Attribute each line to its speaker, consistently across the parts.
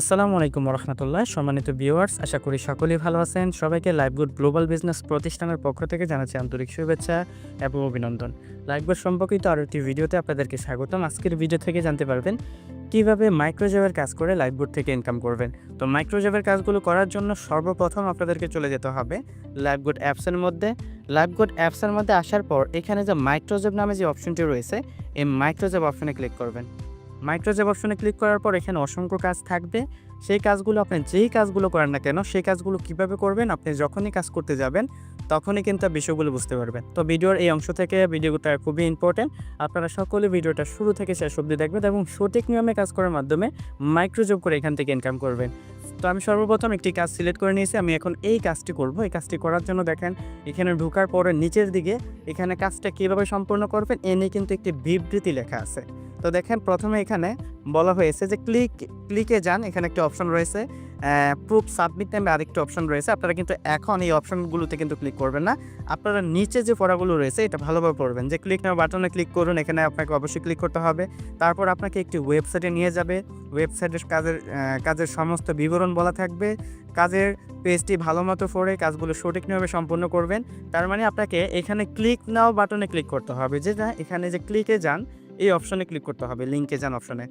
Speaker 1: আসসালামু আলাইকুম রহমতুল্লাহ সম্মানিত ভিউয়ার্স, আশা করি সকলেই ভালো আছেন। সবাইকে লাইভগুড গ্লোবাল বিজনেস প্রতিষ্ঠানের পক্ষ থেকে জানাচ্ছি আন্তরিক শুভেচ্ছা এবং অভিনন্দন। লাইভগুড সম্পর্কিত আরও একটি ভিডিওতে আপনাদেরকে স্বাগতম। আজকের ভিডিও থেকে জানতে পারবেন কীভাবে মাইক্রোজেবের কাজ করে লাইভবোর্ড থেকে ইনকাম করবেন। তো মাইক্রোজেবের কাজগুলো করার জন্য সর্বপ্রথম আপনাদেরকে চলে যেতে হবে লাইভগুড অ্যাপসের মধ্যে। লাইভগুড অ্যাপসের মধ্যে আসার পর এখানে যে মাইক্রোজেব নামে যে অপশনটি রয়েছে, এই মাইক্রোজেব অপশনে ক্লিক করবেন। মাইক্রোজেব অপশনে ক্লিক করার পর এখানে অসংখ্য কাজ থাকবে। সেই কাজগুলো আপনি যেই কাজগুলো করেন না কেন, সেই কাজগুলো কীভাবে করবেন, আপনি যখনই কাজ করতে যাবেন, তখনই কিন্তু বিষয়গুলো বুঝতে পারবেন। তো ভিডিওর এই অংশ থেকে ভিডিওটা খুবই ইম্পর্টেন্ট আপনারা সকলে ভিডিওটা শুরু থেকে শেষ অবধি দেখবেন এবং সঠিক নিয়মে কাজ করার মাধ্যমে মাইক্রোজব করে এখান থেকে ইনকাম করবেন। তো আমি সর্বপ্রথম একটি কাজ সিলেক্ট করে নিয়েছি। আমি এখন এই কাজটি করব। এই কাজটি করার জন্য দেখেন, এখানে ঢোকার পরে নিচের দিকে এখানে কাজটা কীভাবে সম্পূর্ণ করবেন, এ নিয়ে কিন্তু একটি বিবৃতি লেখা আছে। তো দেখেন প্রথমে এখানে বলা হয়েছে যে ক্লিক ক্লিকে যান, এখানে একটি অপশন রয়েছে। প্রুফ সাবমিট নামে আরেকটি অপশন রয়েছে। আপনারা কিন্তু এখন এই অপশনগুলোতে কিন্তু ক্লিক করবেন না। আপনারা নিচে যে পড়াগুলো রয়েছে, এটা ভালোভাবে পড়বেন। যে ক্লিক নাও বাটনে ক্লিক করুন, এখানে আপনাকে অবশ্যই ক্লিক করতে হবে। তারপর আপনাকে একটি ওয়েবসাইটে নিয়ে যাবে। ওয়েবসাইটের কাজের কাজের সমস্ত বিবরণ বলা থাকবে। কাজের পেজটি ভালো মতো পড়ে, কাজগুলো সঠিক নিয়মে সম্পন্ন করবেন। তার মানে আপনাকে এখানে ক্লিক নাও বাটনে ক্লিক করতে হবে। যেটা এখানে যে ক্লিকে যান এই অপশনে ক্লিক করতে হবে লিঙ্কে যান অপশনে।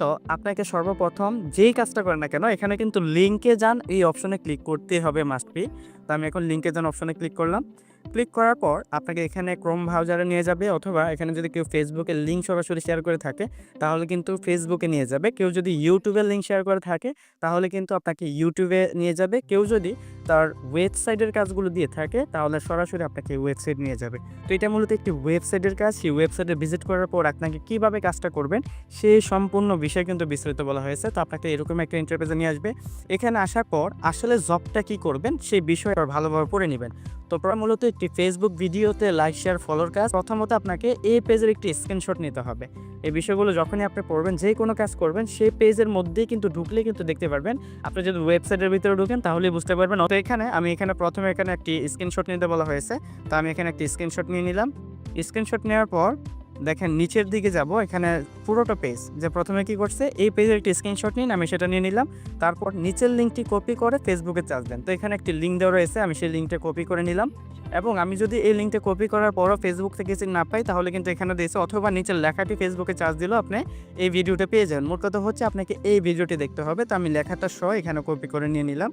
Speaker 1: তো আপনাকে সর্বপ্রথম যেই কাজটা করেন না কেন, এখানে কিন্তু লিঙ্কে যান, এই অপশনে ক্লিক করতে হবে মাস্ট বি তো আমি এখন লিঙ্কে যান অপশনে ক্লিক করলাম। ক্লিক করার পর আপনাকে এখানে ক্রোম ব্রাউজারে নিয়ে যাবে অথবা এখানে যদি কেউ ফেসবুকে লিঙ্ক সরাসরি শেয়ার করে থাকে, তাহলে কিন্তু ফেসবুকে নিয়ে যাবে। কেউ যদি ইউটিউবের লিঙ্ক শেয়ার করে থাকে, তাহলে কিন্তু আপনাকে ইউটিউবে নিয়ে যাবে। কেউ যদি তার ওয়েবসাইটের কাজগুলো দিয়ে থাকে, তাহলে সরাসরি আপনাকে ওয়েবসাইট নিয়ে যাবে। তো এটা মূলত একটি ওয়েবসাইটের কাজ, সেই ওয়েবসাইটে ভিজিট করার পর আপনাকে কীভাবে কাজটা করবেন সেই সম্পূর্ণ বিষয় কিন্তু বিস্তারিত বলা হয়েছে। তো আপনাকে এরকম একটা ইন্টারপ্রেজে নিয়ে আসবে। এখানে আসার পর আসলে জবটা কি করবেন, সেই বিষয়ে ভালোভাবে পড়ে নেবেন। তো মূলত একটি ফেসবুক ভিডিওতে লাইক শেয়ার ফলোর কাজ। প্রথমত আপনাকে এই পেজের একটি স্ক্রিনশট নিতে হবে। এই বিষয়গুলো যখনই আপনি পড়বেন, যে কোনো কাজ করবেন, সেই পেজের মধ্যেই কিন্তু ঢুকলে কিন্তু দেখতে পারবেন। আপনি যদি ওয়েবসাইটের ভিতরে ঢুকেন, তাহলেই বুঝতে পারবেন। তো এখানে আমি এখানে প্রথমে এখানে একটি স্ক্রিনশট নিতে বলা হয়েছে। তো আমি এখানে একটি স্ক্রিনশট নিয়ে নিলাম। স্ক্রিনশট নেওয়ার পর দেখেন, নিচের দিকে যাব, এখানে পুরোটা পেজ যে প্রথমে কি করছে, এই পেজের একটি স্ক্রিনশট নিন, আমি সেটা নিয়ে নিলাম। তারপর নিচের লিঙ্কটি কপি করে ফেসবুকে চার্জ দেন। তো এখানে একটি লিঙ্ক দেওয়া রয়েছে, আমি সেই লিঙ্কটা কপি করে নিলাম। এবং আমি যদি এই লিঙ্কটা কপি করার পরও ফেসবুক থেকে কিছু না পাই, তাহলে কিন্তু এখানে দিয়েছে, অথবা নিচের লেখাটি ফেসবুকে চার্জ দিলেও আপনি এই ভিডিওটা পেয়ে যাবেন মোট কথা হচ্ছে, আপনাকে এই ভিডিওটি দেখতে হবে। তো আমি লেখাটা সহ এখানে কপি করে নিয়ে নিলাম।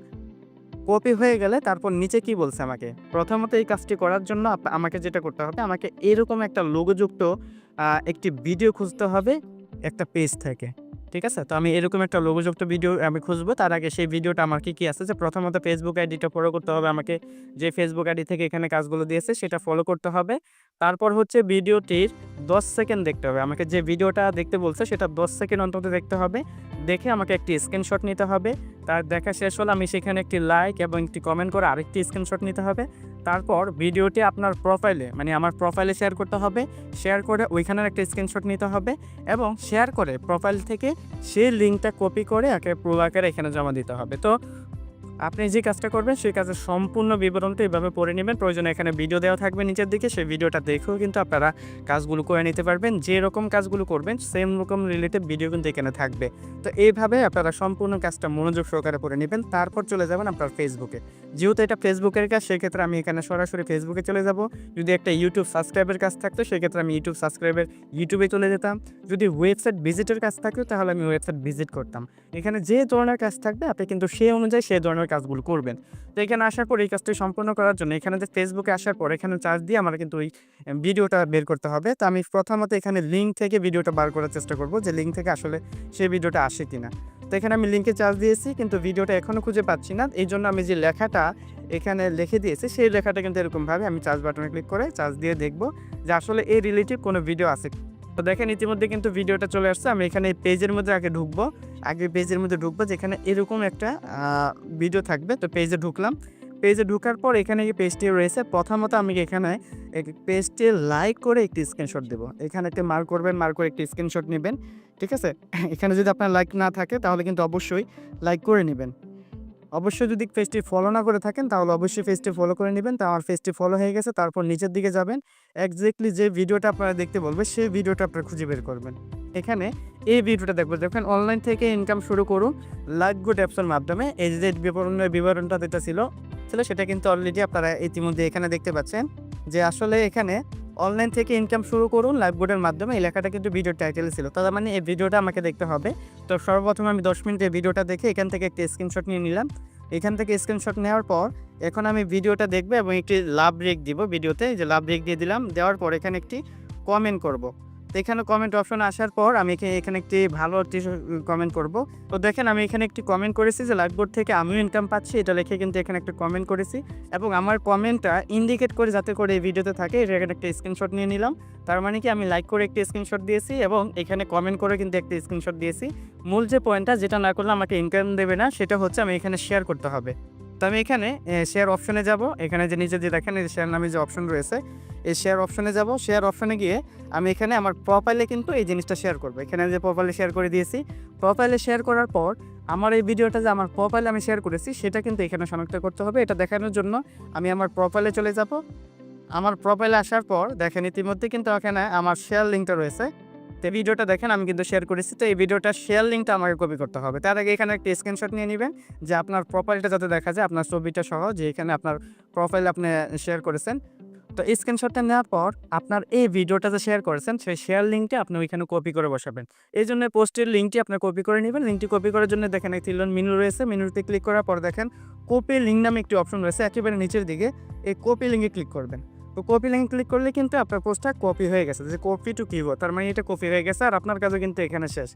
Speaker 1: কপি হয়ে গেলে তারপর নিচে কি বলছে আমাকে? প্রথমত এই কাজটি করার জন্য আমাকে যেটা করতে হবে, আমাকে এরকম একটা লোগোযুক্ত একটি ভিডিও খুঁজতে হবে, একটা পেজ থেকে। ঠিক আছে? তো আমি এরকম একটা লোগোযুক্ত ভিডিও আমি খুঁজবো, তার আগে সেই ভিডিওটা আমার কি কি আছে? যে প্রথমত ফেসবুক আইডিটা ফলো করতে হবে আমাকে, যে ফেসবুক আইডি থেকে এখানে কাজগুলো দিয়েছে সেটা ফলো করতে হবে। তারপর হচ্ছে ভিডিওটির দশ সেকেন্ড দেখতে হবে। আমাকে যে ভিডিওটা দেখতে বলছে সেটা দশ সেকেন্ড অন্তত দেখতে হবে। দেখে আমাকে একটি স্ক্রিনশট নিতে হবে। তার দেখা শেষ হলে আমি সেখানে একটি লাইক এবং একটি কমেন্ট করে আরেকটি স্ক্রিনশট নিতে হবে। তারপর ভিডিওটি আপনার প্রোফাইলে মানে আমার প্রোফাইলে শেয়ার করতে হবে। শেয়ার করে ওইখানের একটা স্ক্রিনশট নিতে হবে এবং শেয়ার করে প্রোফাইল থেকে সেই লিঙ্কটা কপি করে একে প্রো এখানে জমা দিতে হবে। তো আপনি যে কাজটা করবেন, সেই কাজের সম্পূর্ণ বিবরণটা এভাবে পড়ে নেবেন। প্রয়োজনে এখানে ভিডিও দেওয়া থাকবে নিচের দিকে। সেই ভিডিওটা দেখেও কিন্তু আপনারা কাজগুলো করে নিতে পারবেন। যে রকম কাজগুলো করবেন সেম রকম রিলেটেড ভিডিও কিন্তু এখানে থাকবে। তো এইভাবে আপনারা সম্পূর্ণ কাজটা মনোযোগ সহকারে করে নেবেন। তারপর চলে যাবেন আপনার ফেসবুকে যেহেতু এটা ফেসবুকের কাজ, সেক্ষেত্রে আমি এখানে সরাসরি ফেসবুকে চলে যাব। যদি একটা ইউটিউব সাবস্ক্রাইবের কাজ থাকতো, সেক্ষেত্রে আমি ইউটিউব সাবস্ক্রাইবের ইউটিউবে চলে যেতাম। যদি ওয়েবসাইট ভিজিটের কাজ থাকতো, তাহলে আমি ওয়েবসাইট ভিজিট করতাম। এখানে যে ধরনের কাজ থাকবে, আপনি কিন্তু সেই অনুযায়ী সেই ধরনের কাজগুলো করবেন। তো এখানে আসার পর এই কাজটি সম্পূর্ণ করার জন্য এখানে যে ফেসবুকে আসার পর এখানে চার্জ দিয়ে আমার কিন্তু ওই ভিডিওটা বের করতে হবে। তো আমি প্রথমত এখানে লিঙ্ক থেকে ভিডিওটা বার করার চেষ্টা করব যে লিঙ্ক থেকে আসলে সেই ভিডিওটা আসে কিনা। তো এখানে আমি লিঙ্কে চার্জ দিয়েছি কিন্তু ভিডিওটা এখনও খুঁজে পাচ্ছি না। এই জন্য আমি যে লেখাটা এখানে লিখে দিয়েছি সেই লেখাটা কিন্তু এরকমভাবে আমি চার্জ বাটনে ক্লিক করে চার্জ দিয়ে দেখব যে আসলে এই রিলেটিভ কোনো ভিডিও আছে তো দেখেন ইতিমধ্যে কিন্তু ভিডিওটা চলে আসছে। আমি এখানে এই পেজের মধ্যে আগে ঢুকবো। আগে পেজের মধ্যে ঢুকবো যেখানে এরকম একটা ভিডিও থাকবে। তো পেজে ঢুকলাম। পেজে ঢুকার পর এখানে যে পেজটি রয়েছে। প্রথমত আমি এখানে পেজটি লাইক করে একটি স্ক্রিনশট দেবো। এখানে একটি মার্ক করবেন মার্ক করে একটি স্ক্রিনশট নেবেন। ঠিক আছে? এখানে যদি আপনার লাইক না থাকে, তাহলে কিন্তু অবশ্যই লাইক করে নেবেন। অবশ্যই যদি পেজটি ফলো না করে থাকেন, তাহলে অবশ্যই পেজটি ফলো করে নেবেন। তা আমার পেজটি ফলো হয়ে গেছে, তারপর নিচের দিকে যাবেন। একজ্যাক্টলি যে ভিডিওটা আপনারা দেখতে বলবে, সেই ভিডিওটা আপনারা খুঁজে বের করবেন। এখানে এই ভিডিওটা দেখব যখন অনলাইন থেকে ইনকাম শুরু করুন লাইক গুড অ্যাপসের মাধ্যমে, এই যে বিবরণের বিবরণটা যেটা ছিল ছিল সেটা কিন্তু অলরেডি আপনারা ইতিমধ্যে এখানে দেখতে পাচ্ছেন যে আসলে এখানে অনলাইন থেকে ইনকাম শুরু করুন লাইভবোর্ডের মাধ্যমে, এই লেখাটা কিন্তু ভিডিওর টাইটেল ছিল। তার মানে এই ভিডিওটা আমাকে দেখতে হবে। তো সর্বপ্রথম আমি দশ মিনিটের ভিডিওটা দেখে এখান থেকে একটি স্ক্রিনশট নিয়ে নিলাম। এখান থেকে স্ক্রিনশট নেওয়ার পর এখন আমি ভিডিওটা দেখব এবং একটি লাভ ব্রেক দিব ভিডিওতে। যে লাভ ব্রেক দিয়ে দিলাম। দেওয়ার পর এখানে একটি কমেন্ট করব। তো এখানে কমেন্ট অপশন আসার পর আমি এখানে- একটি ভালো একটি কমেন্ট করব। তো দেখেন আমি এখানে একটি কমেন্ট করেছি যে লাইভবোর্ড থেকে আমিও ইনকাম পাচ্ছি, এটা লিখে কিন্তু এখানে একটা কমেন্ট করেছি। এবং আমার কমেন্টটা ইন্ডিকেট করে যাতে করে এই ভিডিওতে থাকে এটা এখানে একটা স্ক্রিনশট নিয়ে নিলাম। তার মানে কি আমি লাইক করে একটি স্ক্রিনশট দিয়েছি এবং এখানে কমেন্ট করে কিন্তু একটি স্ক্রিনশট দিয়েছি। মূল যে পয়েন্টটা যেটা না করলে আমাকে ইনকাম দেবে না, সেটা হচ্ছে আমি এখানে শেয়ার করতে হবে। তো আমি এখানে শেয়ার অপশনে যাব। এখানে যে নিচে যে দেখেন, এই শেয়ার নামে যে অপশন রয়েছে, এই শেয়ার অপশনে যাব। শেয়ার অপশনে গিয়ে আমি এখানে আমার প্রোফাইলে কিন্তু এই জিনিসটা শেয়ার করব। এখানে যে প্রোফাইলে শেয়ার করে দিয়েছি প্রোফাইলে শেয়ার করার পর আমার এই ভিডিওটা যে আমার প্রোফাইলে আমি শেয়ার করেছি, সেটা কিন্তু এখানে শনাক্ত করতে হবে। এটা দেখানোর জন্য আমি আমার প্রোফাইলে চলে যাব। আমার প্রোফাইলে আসার পর, দেখেন ইতিমধ্যে কিন্তু এখানে আমার শেয়ার লিঙ্কটা রয়েছে। তো ভিডিওটা দেখেন, আমি কিন্তু শেয়ার করেছি। তো এই ভিডিওটা শেয়ার লিঙ্কটা আমাকে কপি করতে হবে। তার আগে এখানে একটা স্ক্রিনশট নিয়ে নেবেন, যে আপনার প্রোফাইলটা যাতে দেখা যায়, আপনার ছবিটা সহ, যে এখানে আপনার প্রোফাইল আপনি শেয়ার করেছেন। তো স্ক্রিনশটটা নেওয়ার পর, আপনার এই ভিডিওটা যে শেয়ার করেছেন, সেই শেয়ার লিঙ্কটি আপনি ওইখানে কপি করে বসাবেন। এই জন্য পোস্টের লিঙ্কটি আপনি কপি করে নেবেন। লিঙ্কটি কপি করার জন্য দেখেন, একটি মেনু রয়েছে। মেনুতে ক্লিক করার পর দেখেন কপি লিঙ্ক নামে একটি অপশন রয়েছে। একেবারে নিচের দিকে এই কপি লিঙ্কে ক্লিক করবেন। তো কপি লিঙ্ক ক্লিক করলে কিন্তু আপনার পোস্টটা কপি হয়ে গেছে। যে কপি টু কিবোর্ড তার মানে এটা কপি হয়ে গেছে আর আপনার কাজও কিন্তু এখানে শেষ।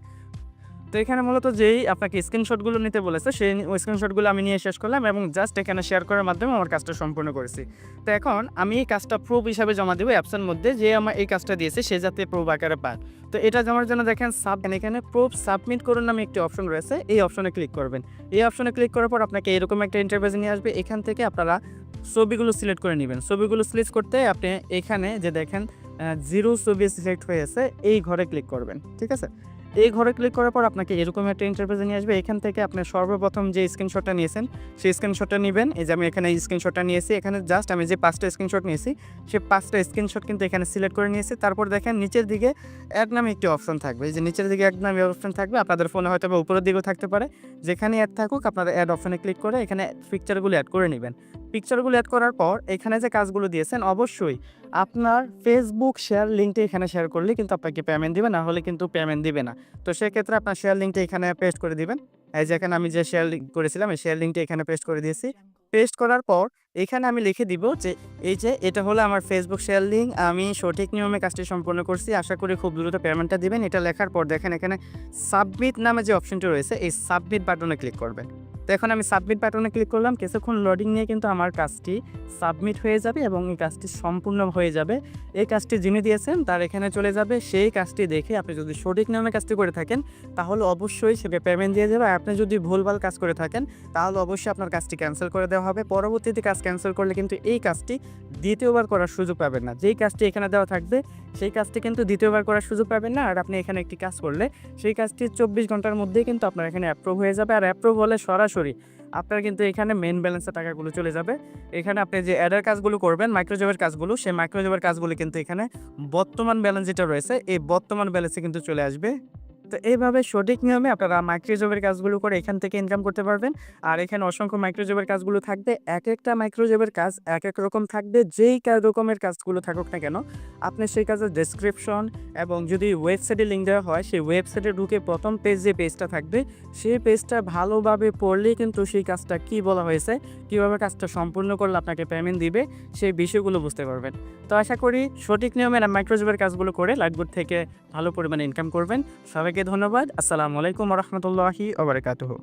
Speaker 1: তো এখানে মূলত যেই আপনাকে স্ক্রিনশটগুলো নিতে বলেছে, সেই স্ক্রিনশটগুলো আমি নিয়ে শেষ করলাম এবং জাস্ট এখানে শেয়ার করার মাধ্যমে আমার কাজটা সম্পূর্ণ করেছি। তো এখন আমি এই কাজটা প্রুফ হিসাবে জমা দেবো অ্যাপসের মধ্যে, যে আমার এই কাজটা দিয়েছে, সে যাতে প্রুফ আকারে পায়। তো এটা জমার জন্য দেখেন সাব এখানে প্রুফ সাবমিট করুন নামে একটি অপশন রয়েছে, এই অপশনে ক্লিক করবেন। এই অপশনে ক্লিক করার পর আপনাকে এরকম একটা ইন্টারভিউ নিয়ে আসবে, এখান থেকে আপনারা ছবিগুলো সিলেক্ট করে নেবেন। ছবিগুলো সিলেক্ট করতে আপনি এখানে যে দেখেন জিরো ছবি সিলেক্ট হয়ে আছে এই ঘরে ক্লিক করবেন, ঠিক আছে? এই ঘরে ক্লিক করার পর আপনাকে এরকম একটা ইন্টারফেসে নিয়ে আসবে। এখান থেকে আপনি সর্বপ্রথম যে স্ক্রিনশটটা নিয়েছেন, সেই স্ক্রিনশটটা নেবেন। এই যে আমি এখানে স্ক্রিনশটটা নিয়েছি, এখানে জাস্ট আমি যে পাঁচটা স্ক্রিনশট নিয়েছি সেই পাঁচটা স্ক্রিনশট কিন্তু এখানে সিলেক্ট করে নিয়েছি। তারপর দেখেন, নিচের দিকে অ্যাড নামে একটি অপশন থাকবে। যে নিচের দিকে এক নামে অপশন থাকবে, আপনাদের ফোনে হয়তো বা উপরের দিকেও থাকতে পারে। যেখানে অ্যাড থাকুক, আপনারা অ্যাড অপশানে ক্লিক করে এখানে পিকচারগুলো অ্যাড করে নেবেন। পিকচারগুলো অ্যাড করার পর এখানে যে কাজগুলো দিয়েছেন, অবশ্যই আপনার ফেসবুক শেয়ার লিঙ্কটি এখানে শেয়ার করলে কিন্তু আপনাকে পেমেন্ট দিবে, না হলে কিন্তু পেমেন্ট দিবে না। তো সেক্ষেত্রে আপনার শেয়ার লিঙ্কটা এখানে পেস্ট করে দিবেন। এই যে এখানে আমি যে শেয়ার করেছিলাম, এই শেয়ার লিঙ্কটা এখানে পেস্ট করে দিয়েছি। পেস্ট করার পর এখানে আমি লিখে দিব যে, এই যে এটা হলো আমার ফেসবুক শেয়ার লিঙ্ক আমি সঠিক নিয়মে কাজটি সম্পন্ন করছি। আশা করি খুব দ্রুত পেমেন্টটা দিবেন। এটা লেখার পর দেখেন এখানে সাবমিট নামে যে অপশনটি রয়েছে, এই সাবমিট বাটনে ক্লিক করবেন। তো এখন আমি সাবমিট বাটনে ক্লিক করলাম। কিছুক্ষণ লোডিং নিয়ে কিন্তু আমার কাজটি সাবমিট হয়ে যাবে এবং এই কাজটি সম্পূর্ণ হয়ে যাবে। এই কাজটি যিনি দিয়েছেন তার এখানে চলে যাবে। সেই কাজটি দেখে আপনি যদি সঠিক নিয়মে কাজটি করে থাকেন, তাহলে অবশ্যই সে পেমেন্ট দিয়ে আর আপনি যদি ভুলভাল কাজ করে থাকেন, তাহলে অবশ্যই আপনার কাজটি ক্যান্সেল করে দেওয়া হবে। পরবর্তীতে কাজ ক্যান্সেল করলে কিন্তু এই কাজটি দ্বিতীয়বার করার সুযোগ পাবেন না। যেই কাজটি এখানে দেওয়া থাকবে সেই কাজটি কিন্তু দ্বিতীয়বার করার সুযোগ পাবেন না। আর আপনি এখানে একটি কাজ করলে সেই কাজটি চব্বিশ ঘণ্টার মধ্যেই কিন্তু আপনার এখানে অ্যাপ্রুভ হয়ে যাবে। আর অ্যাপ্রুভ হলে সরাসরি আপনার কিন্তু এখানে মেন ব্যালেন্সের টাকাগুলো চলে যাবে। এখানে আপনি যে অ্যাডার কাজগুলো করবেন মাইক্রোজবের কাজগুলো, সেই মাইক্রোজবের কাজগুলো কিন্তু এখানে বর্তমান ব্যালেন্স যেটা রয়েছে, এই বর্তমান ব্যালেন্সে কিন্তু চলে আসবে। তো এইভাবে সঠিক নিয়মে আপনারা মাইক্রোজবের কাজগুলো করে এখান থেকে ইনকাম করতে পারবেন। আর এখানে অসংখ্য মাইক্রোজবের কাজগুলো থাকবে। এক একটা মাইক্রোজবের কাজ এক এক রকম থাকবে। যেই রকমের কাজগুলো থাকুক না কেন, আপনি সেই কাজের ডেসক্রিপশন এবং যদি ওয়েবসাইটে লিঙ্ক দেওয়া হয়, সেই ওয়েবসাইটে ঢুকে প্রথম পেজ যে পেজটা থাকবে, সেই পেজটা ভালোভাবে পড়লেই কিন্তু সেই কাজটা কি বলা হয়েছে, কীভাবে কাজটা সম্পূর্ণ করলে আপনাকে পেমেন্ট দিবে, সেই বিষয়গুলো বুঝতে পারবেন। তো আশা করি সঠিক নিয়মে মাইক্রোজবের কাজগুলো করে লাইটবোর্ড থেকে ভালো পরিমাণে ইনকাম করবেন। সবাইকে ধন্যবাদ। আসসালামু আলাইকুম রহমতুল্লাহি ওবরাকাতুহু